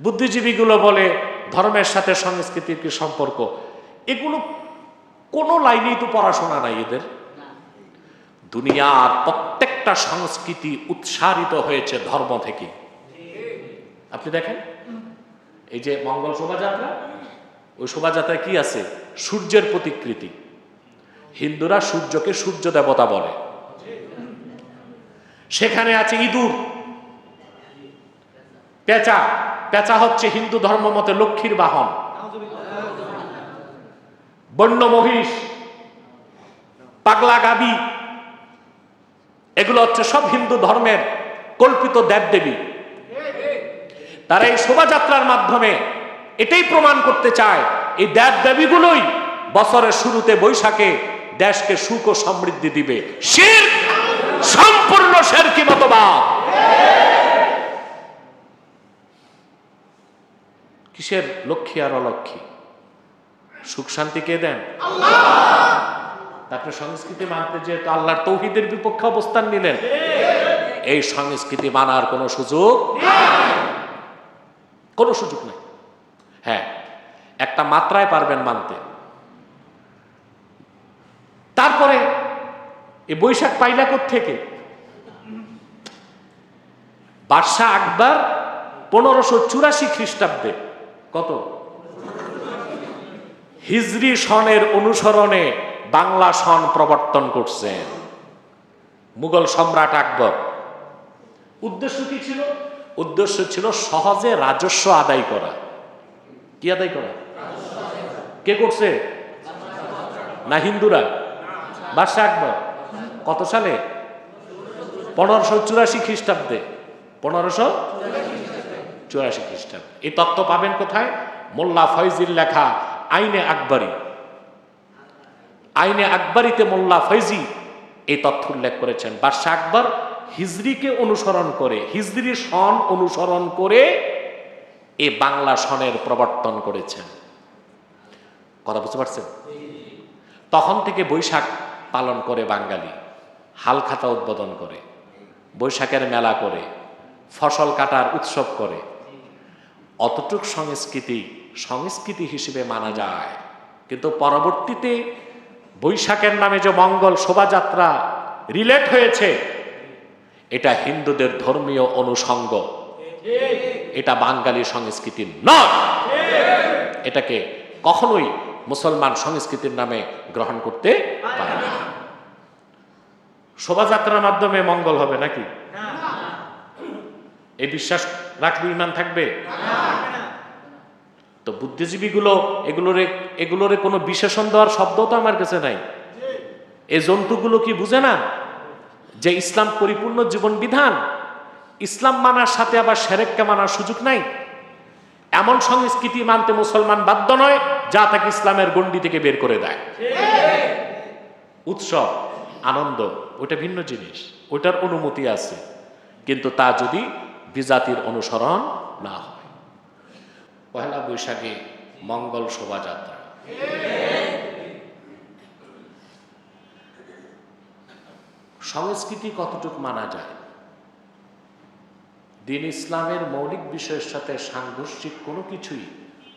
বুদ্ধিজীবীগুলো বলে ধর্মের সাথে সংস্কৃতির কি সম্পর্ক? এগুলো কোনো লাইনেই তো পড়াশোনা নাই এদের। দুনিয়ার প্রত্যেকটা সংস্কৃতি উৎসারিত হয়েছে ধর্ম থেকে। আপনি দেখেন? এই যে মঙ্গল শোভাযাত্রা, ওই শোভাযাত্রায় কি আছে? সূর্যের প্রতিকৃতি। হিন্দুরা সূর্যকে সূর্য দেবতা বলে। সেখানে আছে ইঁদুর। পেঁচা। পেঁচা হচ্ছে হিন্দু ধর্ম মতে লক্ষ্মীর বাহন। বন্য মহিষ, পাগলা গাবি, এগুলো হচ্ছে সব হিন্দু ধর্মের কল্পিত দেবদেবী। তারা এই শোভাযাত্রার মাধ্যমে এটাই প্রমাণ করতে চায়, এই দেব দেবীগুলোই বছরের শুরুতে বৈশাখে দেশকে সুখ ও সমৃদ্ধি দিবে। শির, সম্পূর্ণ শেরকি মতবাদ। কিসের লক্ষ্মী আর অলক্ষ্মী? সুখ শান্তি কে দেন? তারপরে সংস্কৃতি মানতে যেহেতু আল্লাহর তৌহিদের বিপক্ষে অবস্থান নিলেন এই সংস্কৃতি মানার কোনো সুযোগ কোনো সুযোগ নেই। হ্যাঁ একটা মাত্রায় পারবেন মানতে। তারপরে এই বৈশাখ পাইলা থেকে বাদশাহ আকবর পনেরোশো চুরাশি খ্রিস্টাব্দে কত? হিজরি সনের অনুসরণে বাংলা সন প্রবর্তন করছেন মুঘল সম্রাট আকবর। উদ্দেশ্য কি ছিল? উদ্দেশ্য ছিল সহজে রাজস্ব আদায় করা। কি আদায় করা? কে করছে? না, হিন্দুরা? বাদশাহ আকবর। কত সালে? পনেরোশো চুরাশি খ্রিস্টাব্দে। পনেরোশো চুরাশি খ্রিস্টাব্দ এই তত্ত্ব পাবেন কোথায়? মোল্লা ফয়জির লেখা আইনে আকবরী। আইনে আকবরীতে মোল্লা ফৈজি এই তথ্য উল্লেখ করেছেন। বাদশাহ আকবর হিজরিকে অনুসরণ করে হিজরি সন অনুসরণ করে এ বাংলা সনের প্রবর্তন করেছেন। কথা বুঝতে পারছেন? তখন থেকে বৈশাখ পালন করে বাঙালি হালখাতা উদ্বোধন করে, বৈশাখের মেলা করে, ফসল কাটার উৎসব করে অতটুক সংস্কৃতি সংস্কৃতি হিসেবে মানা যায়। কিন্তু পরবর্তীতে বৈশাখের নামে যে মঙ্গল শোভাযাত্রা রিলেট হয়েছে এটা হিন্দুদের ধর্মীয় অনুষঙ্গ। এটা বাঙালি সংস্কৃতির নয়। এটাকে কখনোই মুসলমান সংস্কৃতির নামে গ্রহণ করতে পারে না। শোভাযাত্রার মাধ্যমে মঙ্গল হবে নাকি? এই বিশ্বাস রাখলে ইমান থাকবে? তো বুদ্ধিজীবীগুলো, এগুলোরে এগুলোরে কোনো বিশেষণ দেওয়ার শব্দ তো আমার কাছে নাই। এ জন্তুগুলো কি বুঝে না? যে ইসলাম পরিপূর্ণ জীবন বিধান, ইসলাম মানার সাথে আবার সেরেককে মানার সুযোগ নাই। এমন সংস্কৃতি মানতে মুসলমান বাধ্য নয়, যা তাকে ইসলামের গণ্ডি থেকে বের করে দেয়। উৎসব, আনন্দ ওটা ভিন্ন জিনিস ওটার অনুমতি আছে। কিন্তু তা যদি বিজাতির অনুসরণ না হয়। পহেলা বৈশাখে মঙ্গল শোভাযাত্রা। সংস্কৃতি কতটুক মানা যায়? দিন ইসলামের মৌলিক বিষয়ের সাথে সাংঘর্ষিক কোনো কিছুই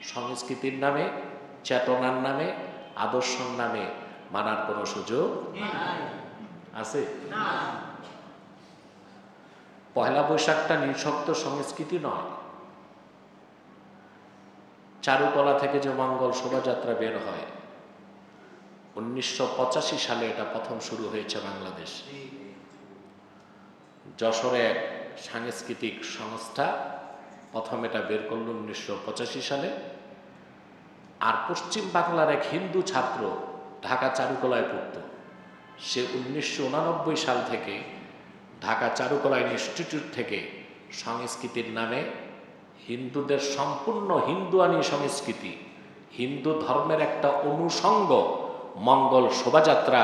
সংস্কৃতির নামে, চেতনার নামে, আদর্শর নামে মানার কোনো সুযোগ আছে? পয়লা বৈশাখটা নিঃশক্ত সংস্কৃতি নয়। চারুকলা থেকে যে মঙ্গল শোভাযাত্রা বের হয়, উনিশশো পঁচাশি সালে এটা প্রথম শুরু হয়েছে বাংলাদেশ। যশোরে এক সাংস্কৃতিক সংস্থা প্রথম এটা বের করল উনিশশো পঁচাশি সালে। আর পশ্চিম বাংলার এক হিন্দু ছাত্র ঢাকা চারুকলায় পড়ত, সে উনিশশো সাল থেকে ঢাকা চারুকলা ইনস্টিটিউট থেকে সংস্কৃতির নামে হিন্দুদের সম্পূর্ণ হিন্দুয়ানি সংস্কৃতি হিন্দু ধর্মের একটা অনুষঙ্গ মঙ্গল শোভাযাত্রা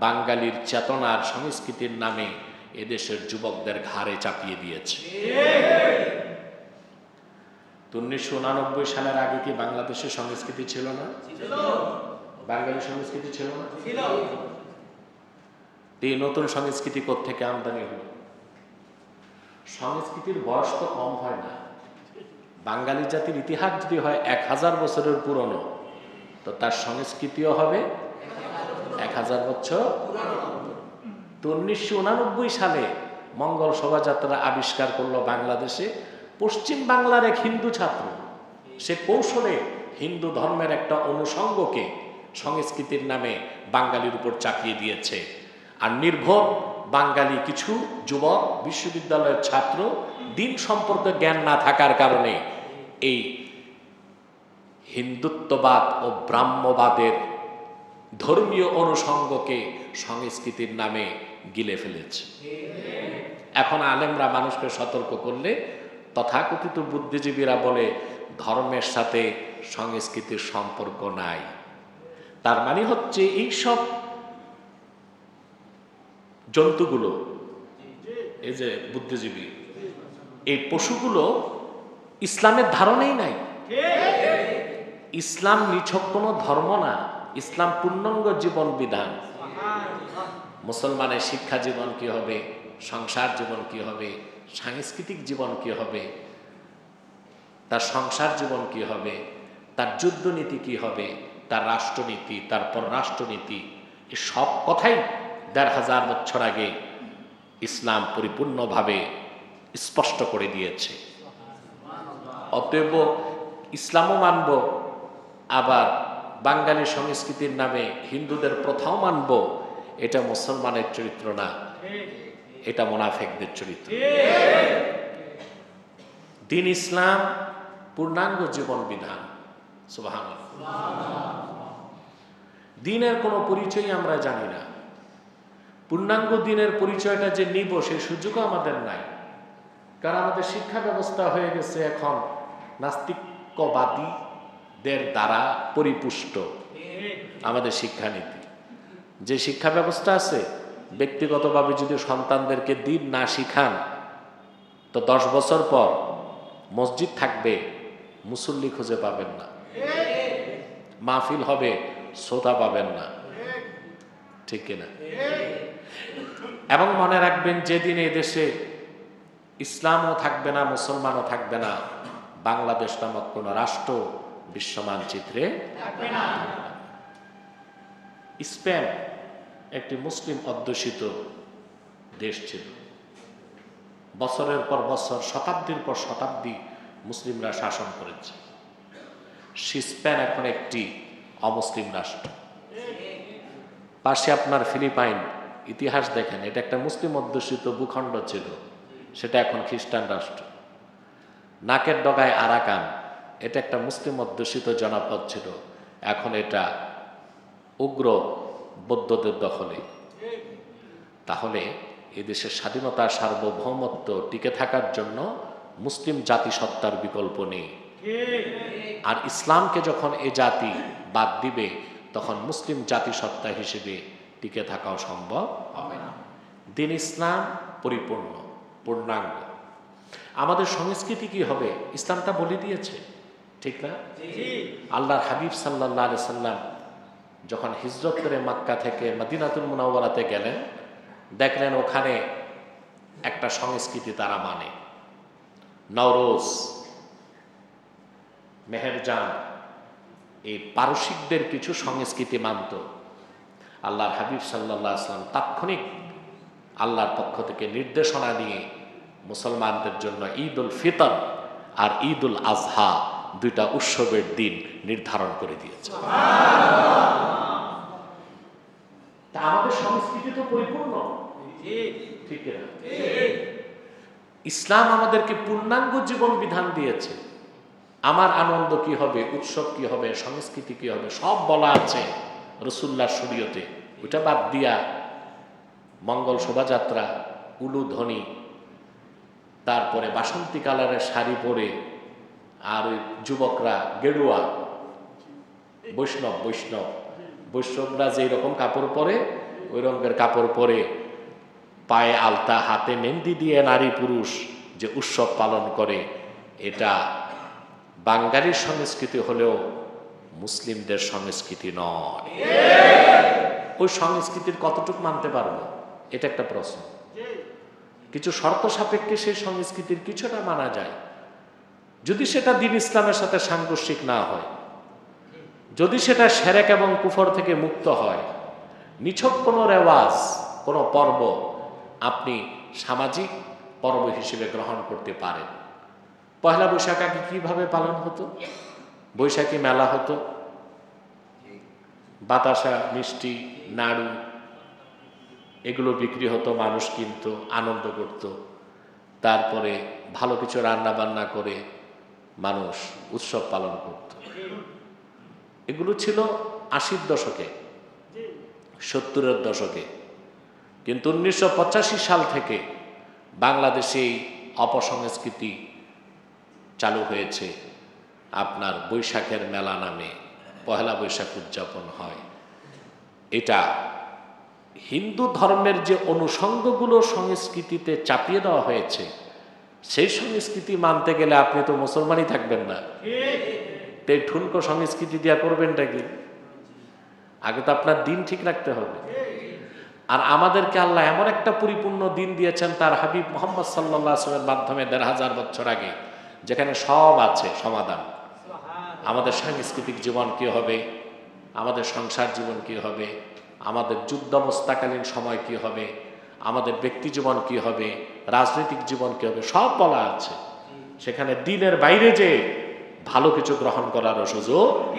বাঙালির চেতনার সংস্কৃতির নামে এদেশের যুবকদের ঘাড়ে চাপিয়ে দিয়েছে। উনিশশো উনানব্বই সালের আগে কি বাংলাদেশের সংস্কৃতি ছিল না? বাঙালি সংস্কৃতি ছিল না? এই নতুন সংস্কৃতি থেকে আমদানি হলো? সংস্কৃতির বয়স তো কম হয় না। বাঙালি জাতির ইতিহাস যদি হয় এক হাজার বছরের পুরনো, তো তার সংস্কৃতিও হবে এক হাজার বছর তো উনিশশো সালে মঙ্গল শোভাযাত্রা আবিষ্কার করল বাংলাদেশে। পশ্চিম বাংলার এক হিন্দু ছাত্র, সে কৌশলে হিন্দু ধর্মের একটা অনুষঙ্গকে সংস্কৃতির নামে বাঙালির উপর চাপিয়ে দিয়েছে। আর নির্ভর বাঙালি কিছু যুবক, বিশ্ববিদ্যালয়ের ছাত্র, দিন সম্পর্কে জ্ঞান না থাকার কারণে এই হিন্দুত্ববাদ ও ব্রাহ্মবাদের ধর্মীয় অনুষঙ্গকে সংস্কৃতির নামে গিলে ফেলেছে। এখন আলেমরা মানুষকে সতর্ক করলে তথাকথিত বুদ্ধিজীবীরা বলে, ধর্মের সাথে সংস্কৃতির সম্পর্ক নাই। তার মানে হচ্ছে এইসব জন্তুগুলো, এই যে বুদ্ধিজীবী, এই পশুগুলো ইসলামের ধারণেই নাই। ইসলাম নিছক কোনো ধর্ম না, ইসলাম পূর্ণাঙ্গ জীবন বিধান। মুসলমানের শিক্ষা জীবন কি হবে, সংসার জীবন কি হবে, সাংস্কৃতিক জীবন কি হবে, তার সংসার জীবন কি হবে, তার যুদ্ধনীতি কি হবে, তার রাষ্ট্রনীতি তার পররাষ্ট্রনীতি এই সব কথাই দেড় হাজার বছর আগে ইসলাম পরিপূর্ণভাবে স্পষ্ট করে দিয়েছে। অতএব ইসলামও মানব, আবার বাঙালি সংস্কৃতির নামে হিন্দুদের প্রথাও মানব, এটা মুসলমানের চরিত্র না, এটা মোনাফেকদের চরিত্র। দিন ইসলাম, পূর্ণাঙ্গ জীবন বিধান সুবাহান দিনের কোনো পরিচয় আমরা জানি না। পূর্ণাঙ্গ দিনের পরিচয়টা যে নিব, সেই সুযোগও আমাদের নাই। কারণ আমাদের শিক্ষা ব্যবস্থা হয়ে গেছে এখন নাস্তিকবাদীদের দ্বারা পরিপুষ্ট আমাদের শিক্ষানীতি। যে শিক্ষা ব্যবস্থা আছে, ব্যক্তিগতভাবে যদি সন্তানদেরকে দিন না শিখান, তো দশ বছর পর মসজিদ থাকবে, মুসল্লি খুঁজে পাবেন না। মাহফিল হবে, শ্রোতা পাবেন না। ঠিক কিনা? এবং মনে রাখবেন যেদিন এই দেশে ইসলামও থাকবে না মুসলমানও থাকবে না বাংলাদেশ নামক কোন রাষ্ট্র বিশ্ব মানচিত্রে স্পেন একটি মুসলিম অধ্যুষিত দেশ ছিল। বছরের পর বছর শতাব্দীর পর শতাব্দী মুসলিমরা শাসন করেছে। স্পেন এখন একটি অমুসলিম রাষ্ট্র। পাশে আপনার ফিলিপাইন ইতিহাস দেখেন, এটা একটা মুসলিম অধ্যুষিত ভূখণ্ড ছিল, সেটা এখন খ্রিস্টান রাষ্ট্র। নাকের ডগায় আরাকান, এটা একটা মুসলিম অধ্যুষিত জনপদ ছিল, এখন এটা উগ্র বৌদ্ধদের দখলে। তাহলে এদেশের স্বাধীনতা সার্বভৌমত্ব টিকে থাকার জন্য মুসলিম জাতিসত্তার বিকল্প নেই। আর ইসলামকে যখন এ জাতি বাদ দিবে, তখন মুসলিম জাতিসত্তা হিসেবে টিকে থাকাও সম্ভব হবে না। দিন ইসলাম পরিপূর্ণ পূর্ণাঙ্গ। আমাদের সংস্কৃতি কি হবে? ইসলামটা বলে দিয়েছে ঠিক না? আল্লাহর হাবিব সাল্লাহ আলি সাল্লাম যখন হিজরত করে মাক্কা থেকে মদিনাতুল মুনাওয়ারাতে গেলেন দেখলেন ওখানে একটা সংস্কৃতি তারা মানে। নওরোজ মেহেরজান এই পারসিকদের কিছু সংস্কৃতি মানত। আল্লাহর হাবিব সাল্লাহ আসলাম তাৎক্ষণিক আল্লাহর পক্ষ থেকে নির্দেশনা দিয়ে মুসলমানদের জন্য ঈদ উল ফিতর আর ঈদ উল আজহা দুইটা উৎসবের দিন নির্ধারণ করে দিয়েছে। তা আমাদের সংস্কৃতি তো পরিপূর্ণ। ঠিক ইসলাম আমাদেরকে পূর্ণাঙ্গ জীবন বিধান দিয়েছে। আমার আনন্দ কি হবে উৎসব কি হবে সংস্কৃতি কি হবে সব বলা আছে। রসুল্লার শরীয়তে। ওইটা বাদ দিয়া মঙ্গল শোভাযাত্রা উলুধ্বনি তারপরে বাসন্তী কালারের শাড়ি পরে আর ওই যুবকরা গেরুয়া, বৈষ্ণব বৈষ্ণব, বৈষ্ণবরা যেই রকম কাপড় পরে, ওই রঙের কাপড় পরে পায়ে আলতা, হাতে মেহেন্দি দিয়ে নারী পুরুষ যে উৎসব পালন করে, এটা বাঙালির সংস্কৃতি হলেও মুসলিমদের সংস্কৃতি নয়। ওই সংস্কৃতির কতটুকু মানতে পারব? এটা একটা প্রশ্ন। কিছু শর্ত সাপেক্ষে সেই সংস্কৃতির কিছুটা মানা যায়। যদি সেটা দিন ইসলামের সাথে সাংঘর্ষিক না হয় যদি সেটা সেরেক এবং কুফর থেকে মুক্ত হয় নিছক কোনো রেওয়াজ কোনো পর্ব আপনি সামাজিক পর্ব হিসেবে গ্রহণ করতে পারেন। পয়লা বৈশাখ আগে কীভাবে পালন হতো? বৈশাখী মেলা হতো। বাতাসা, মিষ্টি, নাড়ু, এগুলো বিক্রি হতো, মানুষ কিনতো, আনন্দ করত। তারপরে ভালো কিছু রান্না বান্না করে মানুষ উৎসব পালন করত। এগুলো ছিল আশির দশকে, সত্তরের দশকে। কিন্তু উনিশশো পঁচাশি সাল থেকে বাংলাদেশে অপসংস্কৃতি চালু হয়েছে। আপনার বৈশাখের মেলা নামে পহেলা বৈশাখ উদযাপন হয়। এটা হিন্দু ধর্মের যে অনুষঙ্গগুলো সংস্কৃতিতে চাপিয়ে দেওয়া হয়েছে সেই সংস্কৃতি মানতে গেলে আপনি তো মুসলমানই থাকবেন না। তো ঠুনকো সংস্কৃতি দিয়া করবেনটা কি? আগে তো আপনার দিন ঠিক রাখতে হবে। আর আমাদেরকে আল্লাহ এমন একটা পরিপূর্ণ দিন দিয়েছেন তার হাবিব মোহাম্মদ সাল্লাহ আসলামের মাধ্যমে দেড় হাজার বছর আগে যেখানে সব আছে সমাধান। আমাদের সাংস্কৃতিক জীবন কি হবে? আমাদের সংসার জীবন কি হবে? আমাদের যুদ্ধাবস্থাকালীন সময় কি হবে? আমাদের ব্যক্তি জীবন কি হবে? রাজনৈতিক জীবন কি হবে? সব বলা আছে। সেখানে দিনের বাইরে যে ভালো কিছু গ্রহণ করার সুযোগ